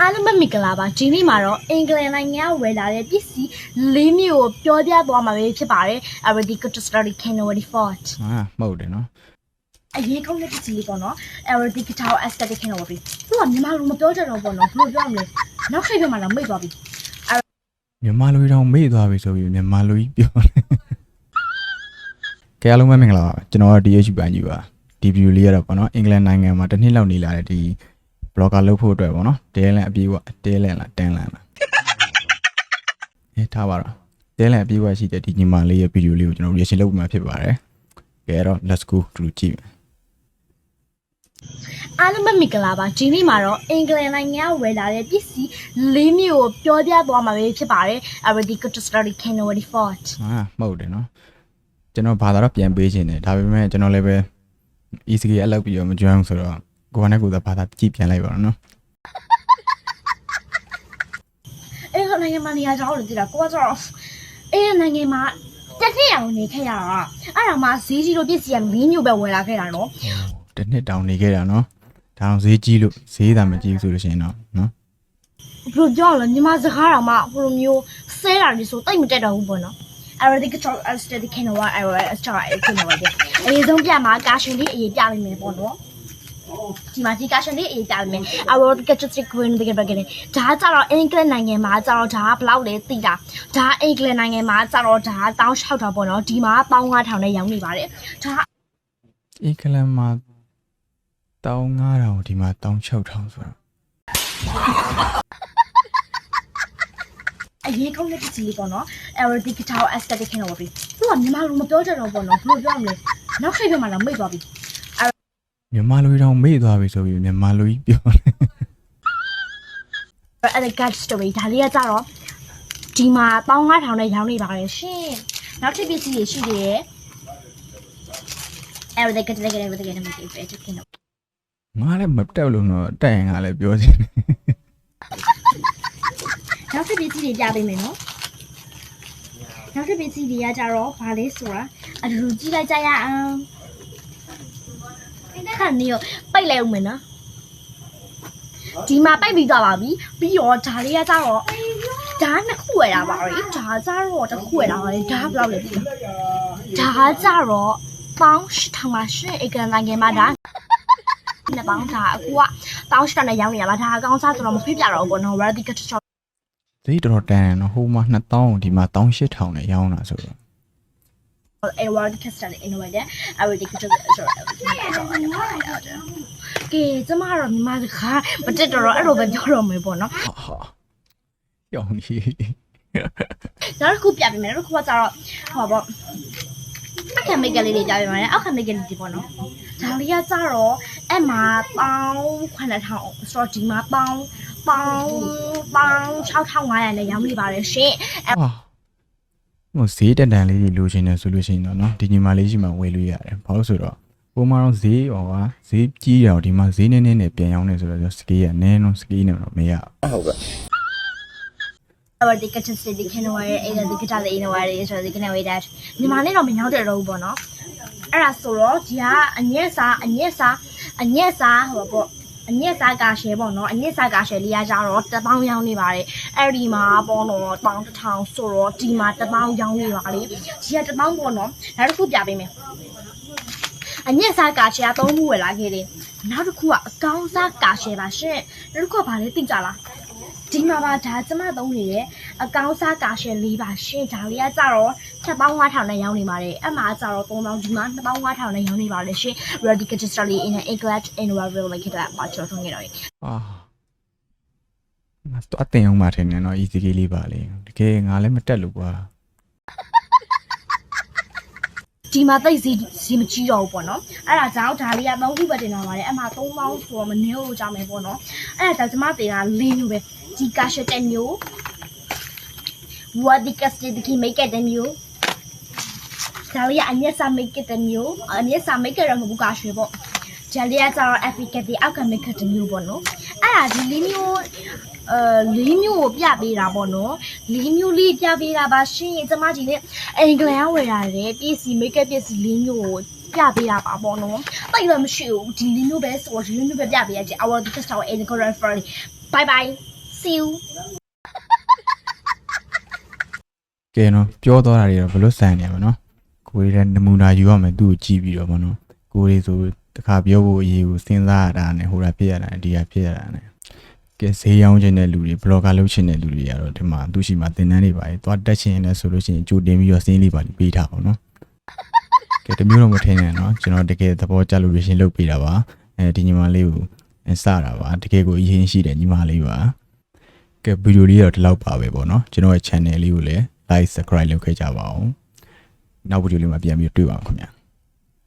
အားလုံးပဲမင်္ဂလာပါဒီနေ့မှာတော့အင်္ဂလန်နိုင်ငံကဝယ်လာတဲ့ပစ္စည်း၄မျိုးကိုပြောပြသွားမှာပဲဖြစ်ပါတယ် already got to start January 4th ဟာမဟုတ်တယ်နော်အရေးကောင်းတဲ့ပစ္စည်းလေးပေါ့နော် already got to aesthetic January သူကမြန်မာလိုမပြောကြတော့ပေါ့နော်ဘယ်လိုပြောမလဲနောက်ဆက်ပြမှလာမိတ်သွားပြီမြန်မာလူကြီးတောင်မေ့သွားပြီဆိုပြီးမြန်မာလူကြီးပြောတယ်ကဲအားလုံးပဲမင်္ဂလာပါကျွန်တော်က DH ပန်ကြီးပါဒီဗီဒီယိုလေးရတော့ပေါ့နော်အင်္ဂလန်နိုင်ငံမှာတစ်နှစ်လောက်နေလာတဲ့ဒီ blogger လုပ်ဖို့အတွက်ပေါ့နော်တဲလန်အပြေးဝတဲလန်လားတန်လန်လားအဲထားပါတော့တဲလန်အပြေးဝရှိတဲ့ဒီညီမလေးရဲ့ဗီဒီယိုလေးကိုကျွန်တော် reaction လုပ်ပြမှာဖြစ်ပါတယ်ကဲအဲ့တော့ let's go တူကြည့်မယ်အားလုံးပဲမင်္ဂလာပါဒီနေ့မှာတော့အင်္ဂလန်နိုင်ငံကဝယ်လာတဲ့ပစ္စည်း၄မျိုးကိုပြောပြသွားမှာပဲဖြစ်ပါတယ် already got to start January 4th ဟာမဟုတ်တယ်နော်ကျွန်တော်ဘာသာတော့ပြန်ပေးခြင်းတယ်ဒါပေမဲ့ကျွန်တော်လည်းပဲ ECK အလုပ်ပြီးတော့မကြွမ်းဘူးဆိုတော့ ကိုကနဲ့ကိုယ်သာဘာသာကြည့်ပြန်လိုက်ပါတော့နော်အဲ့ဒီနိုင်ငံမှာနေရာကြောင်းလို့သိတာကိုကကျတော့အဲ့ဒီနိုင်ငံမှာတစ်နှစ်အောင်နေခဲ့ရတာအဲ့ဒါမှဈေးကြီးလို့ပြည့်စည်ရ၄မျိုးပဲဝယ်လာခဲ့တာနော်တစ်နှစ်တောင်နေခဲ့တာနော်ဒါအောင်ဈေးကြီးလို့ဈေးသာမကြီးဘူးဆိုလို့ရှိရင်တော့နော်ဘယ်လိုပြောရလဲမြန်မာစကားတော်မှဟိုလိုမျိုးဆဲတာတွေဆိုတိတ်မတက်တော့ဘူးပေါ့နော် already control aesthetic can what I will start it can what အရေးဆုံးပြမှာကာရှင်လေးအရေးပြလိုက်မယ်ပေါ့နော် ဒီမှာဒီကာရှင်လေးအရေးပြလိုက်မယ် I will get to stick with the beginning ဒါကြတော့အင်္ဂလိပ်နိုင်ငံမှာကြတော့ဒါကဘယ်လောက်လဲသိတာဒါအင်္ဂလိပ်နိုင်ငံမှာကြတော့ဒါ1600ပေါ့နော်ဒီမှာ1500နဲ့ရောင်းနေပါတယ်ဒါအင်္ဂလန်မှာ15000ဒီမှာ16000ဆိုတော့အရေးကောင်းတဲ့ပစ္စည်းလေးပေါ့နော် already guitar aesthetic ခင်တော့ပြီသူကမြန်မာလိုမပြောကြတော့ပေါ့နော်ဘယ်လိုပြောမလဲနောက်ဆက်ပြမှလာမိတ်သွားပြီ မြန်မာလူကြီးတောင်မေ့သွားပြီဆိုပြီးမြန်မာလူကြီးပြောတယ် အဲ့ဒါ gut story ဒါလေးကကြတော့ဒီမှာ1500နဲ့ရောင်းနေပါတယ်ရှင်နောက်ထပ်ပစ္စည်းတွေရှိသေးတယ် already got to get everything in the market for it ခင်တော့ငါလည်းမတက်လို့တော့တက်ရင်ငါလည်းပြောချင်တယ်နောက်ထပ်ပစ္စည်းတွေပြပေးမယ်နော်နောက်ထပ်ပစ္စည်းတွေကကြတော့ဘာလဲဆိုတာအတူတူကြည့်လိုက်ကြရအောင် ခဏနေရောပိတ်လိုက်ဦးမယ်နော်ဒီမှာပိတ်ပြီးသွားပါပြီပြီးတော့ဒါလေးကကြတော့ဒါနှစ်ခုဝယ်တာပါလေဒါကြတော့တစ်ခုဝယ်တာပါလေဒါဘယ်လောက်လဲဒီဒါကြတော့ပေါင်း1000ပါရှင်ဧကန်နိုင်ငံမှာဒါနှစ်ပေါင်းဒါအခုကပေါင်း1000နဲ့ရောင်းနေရပါဒါအကောင်းစားဆိုတော့မဖိပြတော့ဘူးပေါ့နော် ready get to shop ဈေးတော်တော်တန်တယ်နော်ဟိုမှာ2000ဒီမှာ18000နဲ့ရောင်းတာဆိုတော့ a word test နဲ့ in way တဲ့ I will take to the ကဲကျမကတော့မြန်မာစကားမတက်တော့တော့အဲ့လိုပဲပြောတော့မယ်ပေါ့နော်ဟာဟာရောင်းကြီးနောက်တစ်ခုပြပေးမယ်နောက်တစ်ခုကကျတော့ဟောပေါ့အခက်မိတ်ကလေးတွေပြပေးမယ်အောက်ခက်မိတ်ကလေးတွေပေါ့နော်ဒါလေးကကျတော့အဲ့မှာပေါင်း9000ဆိုတော့ဒီမှာပေါင်းပေါင်းပေါင်း6500နဲ့ရောင်းနေပါတယ်ရှင်ဟာ ဟိုဈေးတန်တန်လေးကြီးလိုချင်တယ်ဆိုလို့ရှိရင်တော့နော်ဒီညီမလေးရှိမှဝယ်လို့ရတယ်ဘာလို့ဆိုတော့ပုံမှန်တော့ဈေးဟောကဈေးကြီးတယ်ဒီမှာဈေးနည်းနည်းနဲ့ပြန်ရောင်းနေဆိုတော့စကေးကနည်းနည်းစကေးနဲ့တော့မရဘူး our ticket to the can wear a the ticket in wear is the can wear that မြန်မာနဲ့တော့မရောက်တဲ့တော့ဘူးပေါ့နော်အဲ့ဒါဆိုတော့ဒီကအညက်စာအညက်စာအညက်စာဟိုပေါ့ အညက်စာကာရှယ်ပေါ့နော်အညက်စာကာရှယ်လေးရကြတော့တပေါင်းရောင်းနေပါတယ်အဲ့ဒီမှာပေါ့နော်တောင်းတစ်ထောင်ဆိုတော့ဒီမှာတပေါင်းရောင်းနေပါလေဒီကတပေါင်းပေါ့နော်နောက်တစ်ခုပြပေးမယ်အညက်စာကာရှယ်ကသုံးခုဝယ်လာခဲ့တယ်နောက်တစ်ခုကအကောင်းစားကာရှယ်ပါရှင့်နောက်တစ်ခုကဘာလဲသိကြလားဒီမှာပါဒါကျမသုံးနေရဲ့ အကောင်းစားကာရှယ်လေးပါရှင်ဒါလေးကကြတော့7500နဲ့ရောင်းနေပါတယ်အမှကြတော့3000ဒီမှာ2500နဲ့ရောင်းနေပါတယ်ရှင် ready to start in an English in a real like that ပါချောထုံးနေတော့အာငါတော့အတင်အောင်မှထင်တယ်နော် easy လေးပါလေတကယ်ငါလည်းမတက်လို့ကွာဒီမှာသိစီစီမကြည့်တော့ဘူးပေါ့နော်အဲ့ဒါကြောင့်ဒါလေးက3ခုပဲတင်လာပါတယ်အမှ3000ဆိုတော့မနည်းလို့ကြောင်းမယ်ပေါ့နော်အဲ့ဒါကြောင့်ကျမတင်တာ၄မျိုးပဲဒီကာရှယ်တဲ့မျိုး what the custody the make it the new ဒါလေးကအညက်စာ make it the new အညက်စာ make it ရမဘူးကာရှယ်ပေါ့ဂျယ်လေးကကျတော့ efficacy အောက်က make it the new ပေါ့နော်အဲ့ဒါဒီလေးမျိုးအဲလေးမျိုးကိုပြပေးတာပေါ့နော်လေးမျိုးလေးပြပေးတာပါရှင်ကျမကြီးနဲ့အင်္ဂလန်ဝယ်ရတယ်ပစ္စည်း make up ပစ္စည်းလေးမျိုးကိုပြပေးတာပါပေါ့နော်တိတ်တော့မရှိဘူးဒီလေးမျိုးပဲဆိုတော့ဒီလေးမျိုးပဲပြပေးရကြ our the customer in the correct for bye bye see you ကဲနော်ပြောသွားတာတွေတော့ဘလို့ဆန်နေရမှာနော်ကိုရီးတဲ့နမူနာယူရမယ်သူ့ကိုကြည့်ပြီးတော့ဗောနော်ကိုရီးဆိုတခါပြောဖို့အရေးကိုစဉ်းစားရတာနဲ့ဟိုတာဖြစ်ရတာဒီဟာဖြစ်ရတာနဲ့ကဲဈေးရောင်းခြင်းတဲ့လူတွေဘလော့ဂါလုပ်ခြင်းတဲ့လူတွေကတော့ဒီမှာသူရှိမှာသင်တန်းတွေပါတယ်သွားတက်ချင်လဲဆိုလို့ရှိရင်ကြိုတင်ပြီးတော့စင်းလေးပါလိပေးထားအောင်နော်ကဲတမျိုးတော့မထင်နဲ့နော်ကျွန်တော်တကယ်သဘောကျလို့ရရှင်လုပ်ပေးတာပါအဲဒီညီမလေးကိုအဲစတာပါတကယ်ကိုအရင်ရှိတယ်ညီမလေးပါကဲဗီဒီယိုလေးတော့ဒီလောက်ပါပဲပေါ့နော်ကျွန်တော်ရဲ့ channel လေးကိုလည်း like subscribe လုပ်ခဲ့ကြပါအောင်နောက်ဗီဒီယိုလေးမှာပြန်ပြီးတွေ့ပါအောင်ခင်ဗျာ